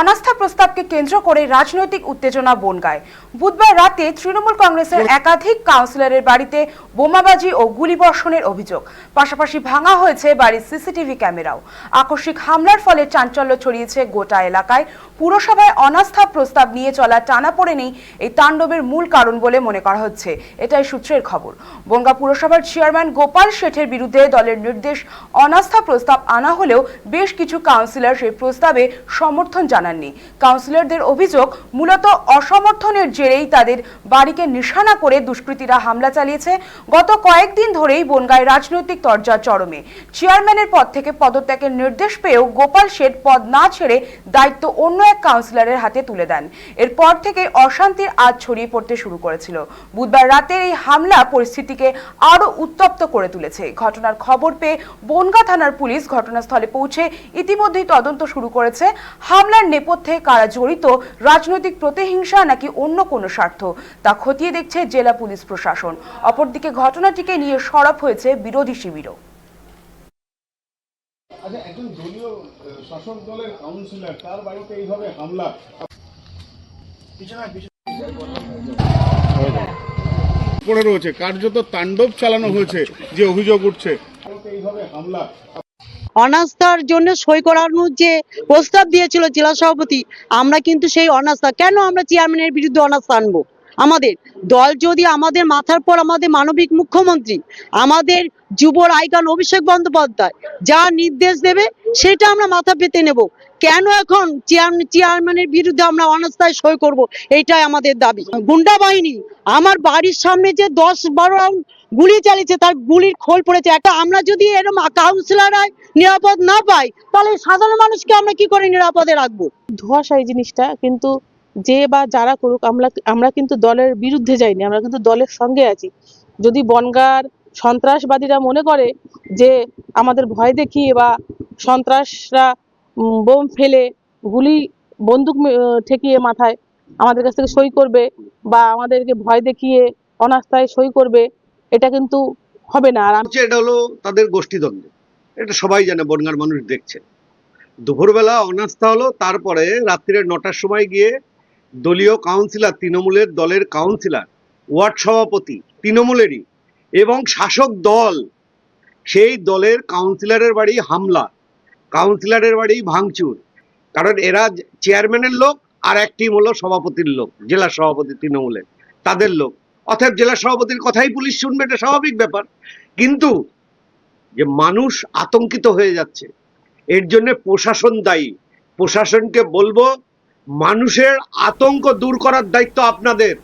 অনাস্থা প্রস্তাবকে কেন্দ্র করে রাজনৈতিক উত্তেজনা বনগায়। বুধবার রাতে তৃণমূল কংগ্রেসের একাধিক কাউন্সিলরের বাড়িতে বোমাবাজি ও গুলিবর্ষণের অভিযোগ। পাশাপাশি ভাঙা হয়েছে বাড়ির সিসিটিভি ক্যামেরাও। আকস্মিক হামলার ফলে চাঞ্চল্য ছড়িয়েছে গোটা এলাকায়। পুরসভায় অনাস্থা প্রস্তাব নিয়ে চলা টানা পড়ে নেই এই তাণ্ডবের মূল কারণ বলে মনে করা হচ্ছে। এটাই সূত্রের খবর। বনগা পুরসভার চেয়ারম্যান গোপাল শেঠের বিরুদ্ধে দলের নির্দেশ, অনাস্থা প্রস্তাব আনা হলেও বেশ কিছু কাউন্সিলর সেই প্রস্তাবে সমর্থন জানাননি। কাউন্সিলরদের অভিযোগ, মূলত অসমর্থনের জেরেই তাদের বাড়িকে নিশানা করে দুষ্কৃতীরা হামলা চালিয়েছে। গত কয়েকদিন ধরেই বনগায় রাজনৈতিক তরজা চরমে। চেয়ারম্যানের পদ থেকে পদত্যাগের নির্দেশ পেয়েও গোপাল শেঠ পদ না ছেড়ে দায়িত্ব অন্য এক কাউন্সিলরের হাতে তুলে দেন। এরপর থেকে অশান্তির আজ ছড়িয়ে পড়তে শুরু করেছিল। বুধবার রাতের এই হামলা পরিস্থিতিকে আরও উত্তপ্ত করে তুলেছে। ঘটনার খবর পেয়ে বনগা থানার পুলিশ ঘটনাস্থলে পৌঁছে ইতিমধ্যেই তদন্ত শুরু করেছে। হামলার নেপথ্যে কারা জড়িত, রাজনৈতিক প্রতিহিংসা নাকি অন্য কোনো স্বার্থ, তা খতিয়ে দেখছে জেলা পুলিশ প্রশাসন। অপরদিকে ঘটনাটিকে নিয়ে সরব হয়েছে বিরোধী শিবিরও। আচ্ছা পড়ে রয়েছে, কার্যত তাণ্ডব চালানো হয়েছে, যে অভিযোগ উঠছে। এইভাবে হামলা? অনাস্থার জন্য সই করানোর যে প্রস্তাব দিয়েছিল জেলা সভাপতি, আমরা কিন্তু সেই অনাস্থা। কেন আমরা চেয়ারম্যানের বিরুদ্ধে অনাস্থা আনব? আমাদের দল যদি আমাদের মাথার পর আমাদের মানবিক মুখ্যমন্ত্রী, আমাদের যুবর আইকান অভিষেক বন্দ্যোপাধ্যায় যা নির্দেশ দেবে, সেটা আমরা মাথা পেতে নেব। কেন এখন চেয়ার- চেয়ারম্যানের বিরুদ্ধে আমরা অনাস্থায় সই করব? এটাই আমাদের দাবি। গুন্ডা বাহিনী, আমার বাড়ির সামনে যে দশ বারো রাউন্ড গুলি চালিয়েছে, তার গুলির খোল পড়েছে। একটা আমরা যদি এরকম কাউন্সিলররা নিরাপদ না পাই, তাহলে সাধারণ মানুষকে আমরা কি করে নিরাপদে রাখব? ধোঁয়াশা এই জিনিসটা, কিন্তু যে বা যারা করুক, আমরা আমরা কিন্তু দলের বিরুদ্ধে যাইনি, আমরা কিন্তু দলের সঙ্গে আছি। যদি বনগার সন্ত্রাসবাদীরা মনে করে যে আমাদের ভয় দেখিয়ে বা সন্ত্রাসরা বোম ফেলে, গুলি, বন্দুক ঠেকিয়ে মাথায় আমাদের কাছ থেকে সই করবে বা আমাদেরকে ভয় দেখিয়ে অনাস্থায় সই করবে এটা কিন্তু হবে না। আর এটা হলো তাদের গোষ্ঠীদ্বন্দ্ব। এটা সবাই জানে, বনগার মানুষ দেখছে। দুপুরবেলা অনাস্থা হলো, তারপরে রাত্রিরে নটার সময় গিয়ে দলীয় কাউন্সিলর, তৃণমূলের দলের কাউন্সিলর, ওয়ার্ড সভাপতি, তৃণমূলেরই এবং শাসক দল, সেই দলের কাউন্সিলরের বাড়ি হামলা, কাউন্সিলরের বাড়ি ভাঙচুর। কারণ এরা চেয়ারম্যানের লোক আর এক টিম হলো সভাপতির লোক, জেলা সভাপতি তৃণমূলের, তাদের লোক। অতএব জেলা সভাপতির কথাই পুলিশ শুনবে, এটা স্বাভাবিক ব্যাপার। কিন্তু যে মানুষ আতঙ্কিত হয়ে যাচ্ছে, এর জন্য প্রশাসন দায়ী। প্রশাসনকে বলব, মানুষের আতঙ্ক দূর করার দায়িত্ব আপনাদের।